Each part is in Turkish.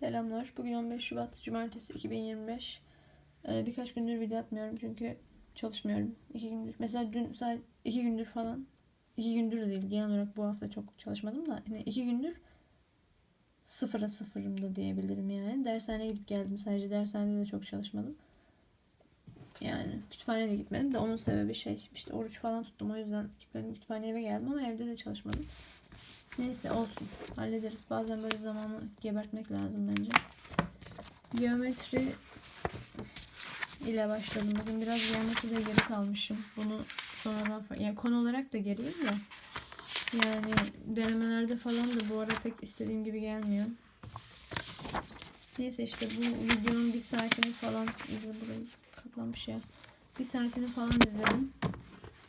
Selamlar. Bugün 15 Şubat Cumartesi 2025. Ee, birkaç gündür video atmıyorum çünkü çalışmıyorum. İki gündür. Mesela dün sadece iki gündür falan. iki gündür de değil. Genel olarak bu hafta çok çalışmadım da. Hani iki gündür sıfıra sıfırım da diyebilirim yani. Dershaneye gidip geldim. Sadece dershanede de çok çalışmadım. Yani kütüphaneye de gitmedim de onun sebebi şey. işte oruç falan tuttum. O yüzden gitmedim. Kütüphaneye eve geldim ama evde de çalışmadım. Neyse olsun. Hallederiz. Bazen böyle zamanı gebertmek lazım bence. Geometri ile başladım. Bugün biraz geometride geri kalmışım. Bunu sonradan yani konu olarak da geriyim de. Yani denemelerde falan da bu ara pek istediğim gibi gelmiyor. Neyse işte bu videonun bir saatini falan izle burayı ya. Bir saatini falan izledim.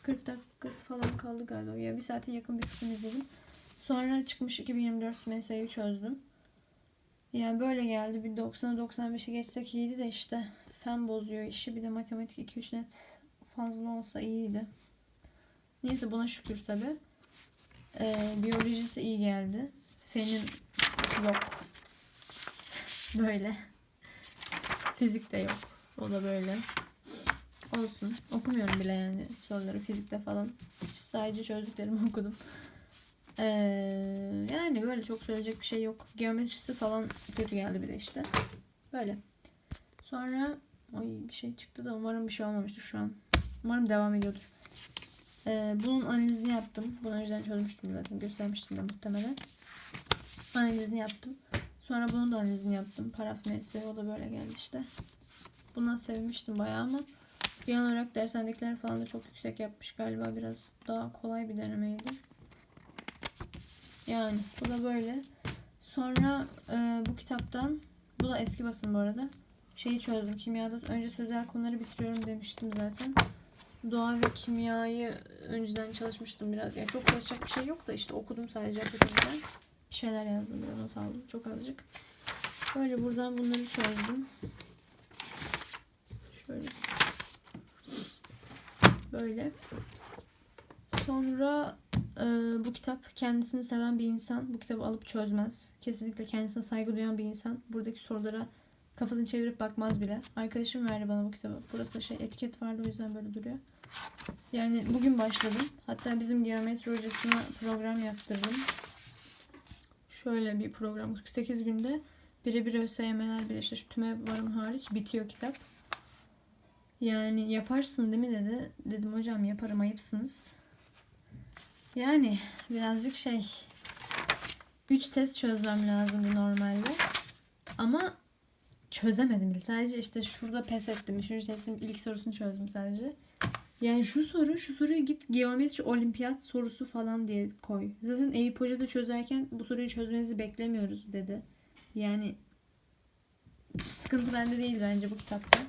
40 dakikası falan kaldı galiba. Ya bir saatin yakın bir kısmını izledim. Sonra çıkmış 2024 MS'yi çözdüm. Yani böyle geldi. Bir 90'a 95'i geçsek iyiydi de işte fen bozuyor işi. Bir de matematik 2-3 net fazla olsa iyiydi. Neyse buna şükür tabi. Ee, biyolojisi iyi geldi. Fenim yok. Böyle. Fizik de yok. O da böyle. Olsun. Okumuyorum bile yani soruları fizikte falan. Sadece çözdüklerimi okudum. Ee, yani böyle çok söyleyecek bir şey yok. Geometrisi falan kötü geldi bir de işte. Böyle. Sonra ay bir şey çıktı da umarım bir şey olmamıştır şu an. Umarım devam ediyordur. Ee, bunun analizini yaptım. Bunu önceden çözmüştüm zaten. Göstermiştim de muhtemelen. Analizini yaptım. Sonra bunun da analizini yaptım. Paraf MS o da böyle geldi işte. Bundan sevmiştim bayağı ama genel olarak dershanedekiler falan da çok yüksek yapmış galiba. Biraz daha kolay bir denemeydi. Yani bu da böyle. Sonra e, bu kitaptan bu da eski basın bu arada. Şeyi çözdüm kimyada. Önce sözel konuları bitiriyorum demiştim zaten. Doğa ve kimyayı önceden çalışmıştım biraz. Yani çok çalışacak bir şey yok da işte okudum sadece akademiden. Bir şeyler yazdım biraz not aldım. Çok azıcık. Böyle buradan bunları çözdüm. Şöyle. Böyle. Sonra ee, bu kitap kendisini seven bir insan bu kitabı alıp çözmez. Kesinlikle kendisine saygı duyan bir insan buradaki sorulara kafasını çevirip bakmaz bile. Arkadaşım verdi bana bu kitabı. Burası da şey etiket vardı o yüzden böyle duruyor. Yani bugün başladım. Hatta bizim geometri hocasına program yaptırdım. Şöyle bir program 48 günde birebir ÖSYM'ler bile işte şu tüme varım hariç bitiyor kitap. Yani yaparsın değil mi dedi. Dedim hocam yaparım ayıpsınız. Yani birazcık şey 3 test çözmem lazımdı normalde. Ama çözemedim. Sadece işte şurada pes ettim. Üçüncü testin ilk sorusunu çözdüm sadece. Yani şu soru, şu soruyu git geometri olimpiyat sorusu falan diye koy. Zaten Eyüp Hoca da çözerken bu soruyu çözmenizi beklemiyoruz dedi. Yani sıkıntı bende değil bence bu kitapta.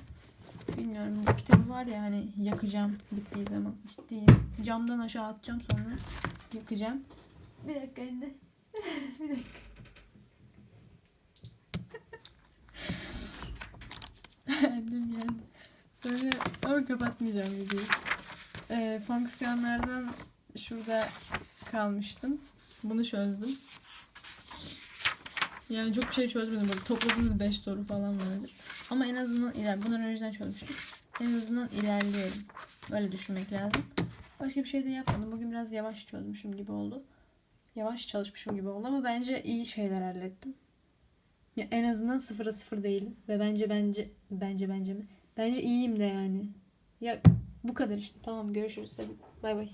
Bilmiyorum bu kitabı var ya hani yakacağım bittiği zaman. Ciddiyim. Camdan aşağı atacağım sonra yakacağım. Bir dakika anne. bir dakika. Annem geldi. Sonra ama kapatmayacağım videoyu. Ee, fonksiyonlardan şurada kalmıştım. Bunu çözdüm. Yani çok şey çözmedim. Böyle topladığınız 5 soru falan vardır. Ama en azından iler. Bunları önceden çözmüştüm. En azından ilerliyorum. Öyle düşünmek lazım. Başka bir şey de yapmadım. Bugün biraz yavaş çözmüşüm gibi oldu. Yavaş çalışmışım gibi oldu ama bence iyi şeyler hallettim. Ya en azından sıfıra sıfır değilim. Ve bence bence bence bence mi? Bence iyiyim de yani. Ya bu kadar işte. Tamam görüşürüz. Hadi bay bay.